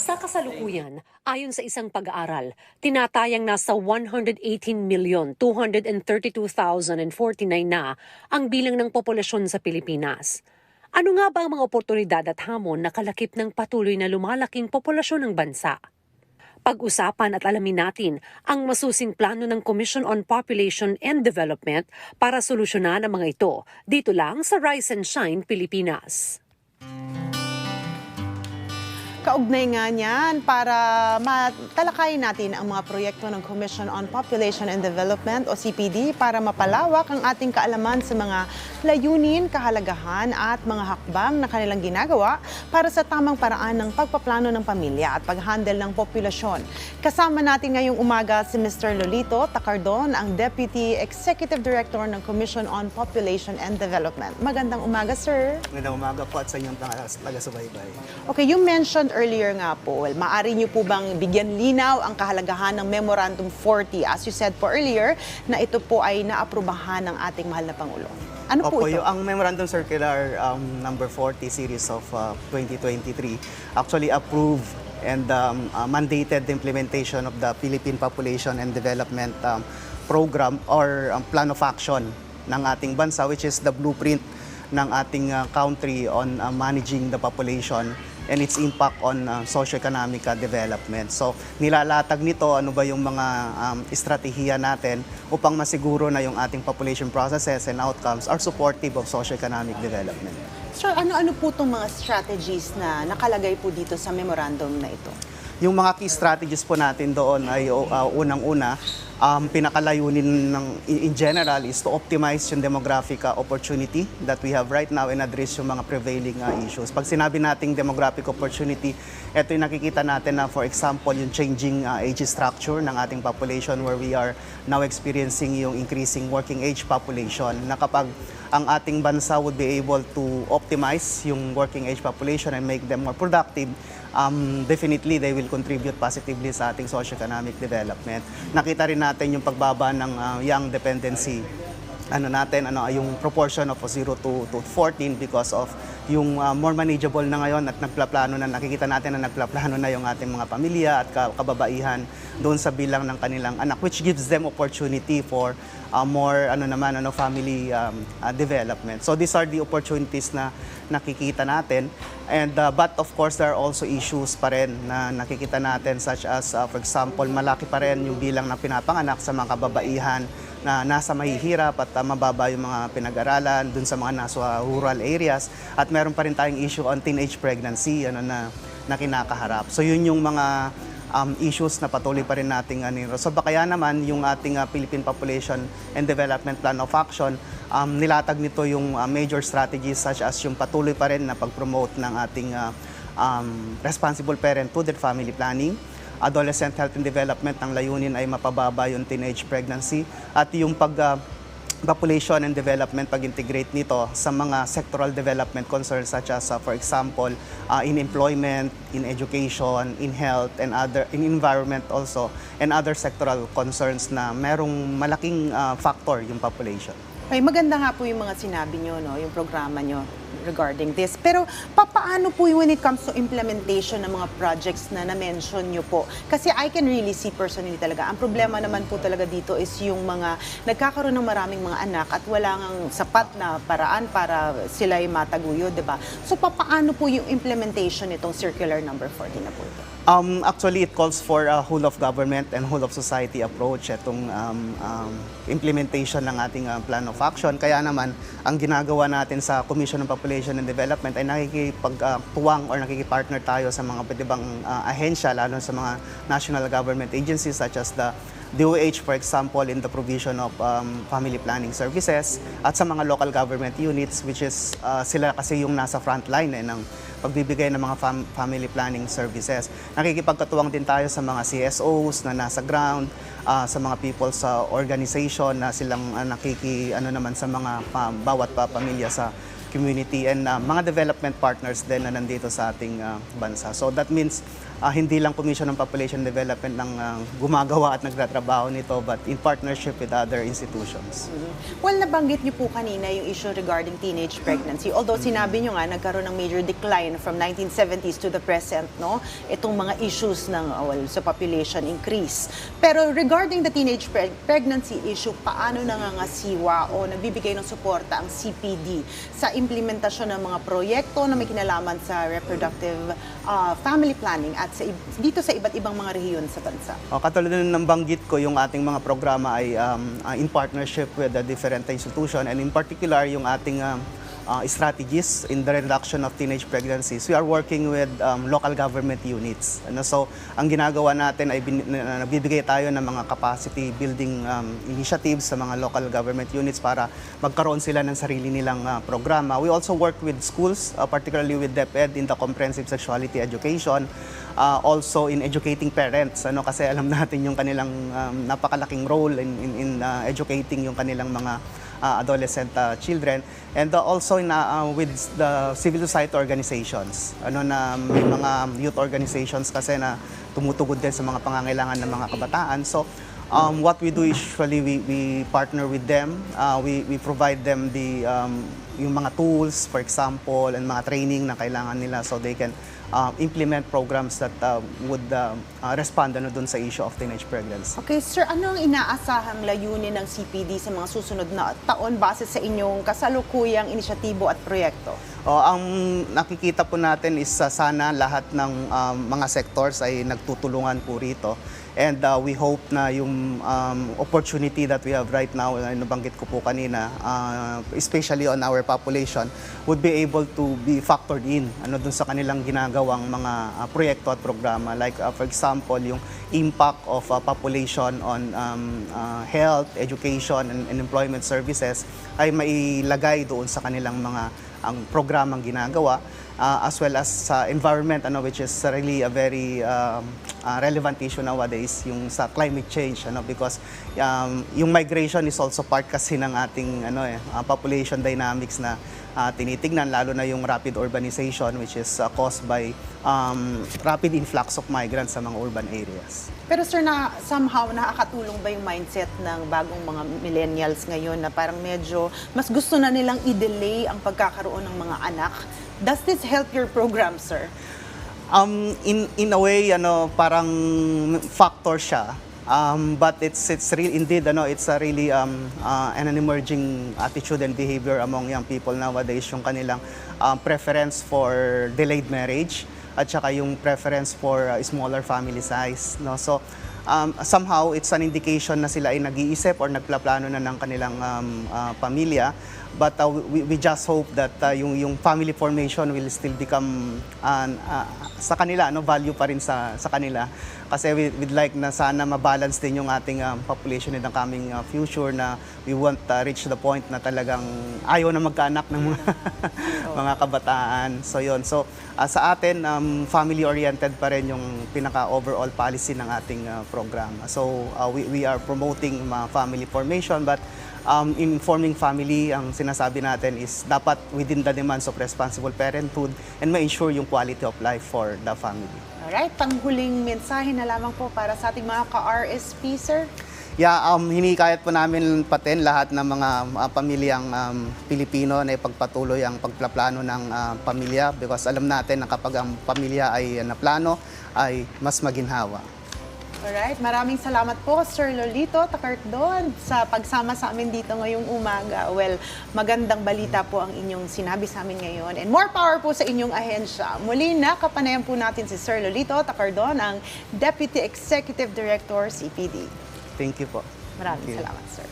Sa kasalukuyan, ayon sa isang pag-aaral, tinatayang nasa 118,232,049 na ang bilang ng populasyon sa Pilipinas. Ano nga ba ang mga oportunidad at hamon na kalakip ng patuloy na lumalaking populasyon ng bansa? Pag-usapan at alamin natin ang masusing plano ng Commission on Population and Development para solusyonan ang mga ito dito lang sa Rise and Shine Pilipinas. Kaugnay nga niyan para matalakayin natin ang mga proyekto ng Commission on Population and Development o CPD para mapalawak ang ating kaalaman sa mga layunin, kahalagahan at mga hakbang na kanilang ginagawa para sa tamang paraan ng pagpaplano ng pamilya at pag-handle ng populasyon. Kasama natin ngayong umaga si Mr. Lolito Takardon, ang Deputy Executive Director ng Commission on Population and Development. Magandang umaga, sir. Magandang umaga po at sa inyong taga- taga-subaybay. Okay, you mentioned earlier nga po, well, maaari niyo po bang bigyan linaw ang kahalagahan ng Memorandum 40? As you said po earlier, na ito po ay naaprubahan ng ating mahal na Pangulo. Ano po Opo, ito? yung, ang Memorandum Circular um, number 40 series of uh, 2023 actually approved and um, uh, mandated the implementation of the Philippine Population and Development um, Program or um, Plan of Action ng ating bansa which is the blueprint ng ating uh, country on uh, managing the population and its impact on uh, socio-economic uh, development. So, nilalatag nito ano ba yung mga um, estratehiya natin upang masiguro na yung ating population processes and outcomes are supportive of socio-economic development. Sir, ano-ano po itong mga strategies na nakalagay po dito sa memorandum na ito? Yung mga key strategies po natin doon ay uh, unang-una, um, pinakalayunin ng, in general is to optimize yung demographic uh, opportunity that we have right now and address yung mga prevailing uh, issues. Pag sinabi nating demographic opportunity, ito yung nakikita natin na for example yung changing uh, age structure ng ating population where we are now experiencing yung increasing working age population na kapag ang ating bansa would be able to optimize yung working age population and make them more productive, um, definitely they will contribute positively sa ating socio-economic development. Nakita rin natin yung pagbaba ng uh, young dependency ano natin ano yung proportion of 0 to, to 14 because of yung uh, more manageable na ngayon at nagplaplano na nakikita natin na nagplaplano na yung ating mga pamilya at ka- kababaihan doon sa bilang ng kanilang anak which gives them opportunity for uh, more ano naman ano family um, uh, development. So these are the opportunities na nakikita natin and uh, but of course there are also issues pa rin na nakikita natin such as uh, for example malaki pa rin yung bilang ng pinapanganak sa mga kababaihan na nasa mahihirap at uh, mababa yung mga pinag-aralan dun sa mga nasa rural areas at meron pa rin tayong issue on teenage pregnancy ano na na kinakaharap. So yun yung mga um, issues na patuloy pa rin nating ano. So baka kaya naman yung ating uh, Philippine Population and Development Plan of Action um, nilatag nito yung uh, major strategies such as yung patuloy pa rin na pag-promote ng ating uh, um, responsible parenthood and family planning adolescent health and development ang layunin ay mapababa yung teenage pregnancy at yung pag uh, population and development pag-integrate nito sa mga sectoral development concerns such as uh, for example uh, in employment, in education, in health and other in environment also and other sectoral concerns na merong malaking uh, factor yung population. Okay, maganda nga po yung mga sinabi nyo, no, yung programa nyo regarding this. Pero papaano po when it comes to implementation ng mga projects na na-mention nyo po? Kasi I can really see personally talaga. Ang problema naman po talaga dito is yung mga nagkakaroon ng maraming mga anak at wala ngang sapat na paraan para sila ay mataguyod, di ba? So papaano po yung implementation nitong circular number 40 na po ito? Um, actually, it calls for a whole of government and whole of society approach itong um, um, implementation ng ating uh, plan of action. Kaya naman, ang ginagawa natin sa Commission on Population and Development ay nakikipagtuwang or nakikipartner tayo sa mga pwede bang uh, ahensya, lalo sa mga national government agencies such as the DOH, for example, in the provision of um, family planning services at sa mga local government units which is uh, sila kasi yung nasa front line eh, ng pagbibigay ng mga fam- family planning services. Nakikipagkatuwang din tayo sa mga CSOs na nasa ground, ah, sa mga people sa organization na silang ah, nakiki ano naman sa mga pa- bawat pa pamilya sa community and ah, mga development partners din na nandito sa ating ah, bansa. So that means ah, hindi lang Commission on Population Development ang ah, gumagawa at nagtatrabaho nito but in partnership with other institutions. Well, nabanggit niyo po kanina yung issue regarding teenage pregnancy. Although sinabi niyo nga, nagkaroon ng major decline from 1970s to the present, no? Itong mga issues ng, uh, well, sa population increase. Pero regarding the teenage preg- pregnancy issue, paano nangangasiwa o nagbibigay ng suporta ang CPD sa implementasyon ng mga proyekto na may kinalaman sa reproductive uh, family planning at sa, ib- dito sa iba't ibang mga rehiyon sa bansa? O, katulad na ng banggit ko, yung ating mga programa ay um, uh, in partnership with the different institution and in particular yung ating uh, strategies in the reduction of teenage pregnancies. We are working with um, local government units. Ano, so, ang ginagawa natin ay bin, na- nagbibigay tayo ng mga capacity building um, initiatives sa mga local government units para magkaroon sila ng sarili nilang uh, programa. We also work with schools, uh, particularly with DepEd in the comprehensive sexuality education uh, also in educating parents ano kasi alam natin yung kanilang um, napakalaking role in in, in uh, educating yung kanilang mga uh, adolescent uh, children and uh, also in uh, with the civil society organizations. Ano na may mga youth organizations kasi na tumutugod din sa mga pangangailangan ng mga kabataan. So um, what we do usually we, we partner with them. Uh, we, we provide them the um, yung mga tools for example and mga training na kailangan nila so they can uh, implement programs that uh, would uh, uh, respond ano dun sa issue of teenage pregnancy. Okay, sir, ano ang inaasahang layunin ng CPD sa mga susunod na taon base sa inyong kasalukuyang inisyatibo at proyekto? O, ang nakikita po natin is uh, sana lahat ng um, mga sectors ay nagtutulungan po rito. And uh, we hope na yung um, opportunity that we have right now, na nabanggit ko po kanina, uh, especially on our population, would be able to be factored in ano dun sa kanilang ginagawang mga uh, proyekto at programa. Like uh, for example, yung impact of uh, population on um, uh, health, education, and, and employment services ay mailagay doon sa kanilang mga ang programang ginagawa uh, as well as sa environment ano which is really a very um, uh, relevant issue nowadays yung sa climate change ano because um, yung migration is also part kasi ng ating ano eh uh, population dynamics na uh, tinitignan lalo na yung rapid urbanization which is uh, caused by um, rapid influx of migrants sa mga urban areas. Pero sir, na, somehow nakakatulong ba yung mindset ng bagong mga millennials ngayon na parang medyo mas gusto na nilang i-delay ang pagkakaroon ng mga anak? Does this help your program, sir? Um, in in a way, ano, parang factor siya. Um, but it's it's real indeed ano it's a really um, uh, an emerging attitude and behavior among young people nowadays yung kanilang um, preference for delayed marriage at saka yung preference for uh, smaller family size no so um, somehow it's an indication na sila ay nag-iisip or nagplaplano na ng kanilang um, uh, pamilya but uh, we, we just hope that uh, yung yung family formation will still become an uh, sa kanila no value pa rin sa sa kanila. Kasi we, we'd like na sana mabalance din yung ating um, population in the coming uh, future na we want uh, reach the point na talagang ayaw na magkaanak ng mga mga kabataan. So yon so uh, sa atin um, family oriented pa rin yung pinaka overall policy ng ating uh, programa so uh, we, we are promoting mga family formation but um, in forming family, ang sinasabi natin is dapat within the demands of responsible parenthood and ma-ensure yung quality of life for the family. Alright, panghuling mensahe na lamang po para sa ating mga ka-RSP, sir. Yeah, um, hinikayat po namin patin lahat ng mga uh, pamilyang um, Pilipino na ipagpatuloy ang pagplaplano ng uh, pamilya because alam natin na kapag ang pamilya ay uh, naplano, ay mas maginhawa. Alright, maraming salamat po Sir Lolito Takardon sa pagsama sa amin dito ngayong umaga. Well, magandang balita po ang inyong sinabi sa amin ngayon and more power po sa inyong ahensya. Muli na kapanayan po natin si Sir Lolito Takardon, ang Deputy Executive Director CPD. Thank you po. Maraming Thank you. salamat, Sir.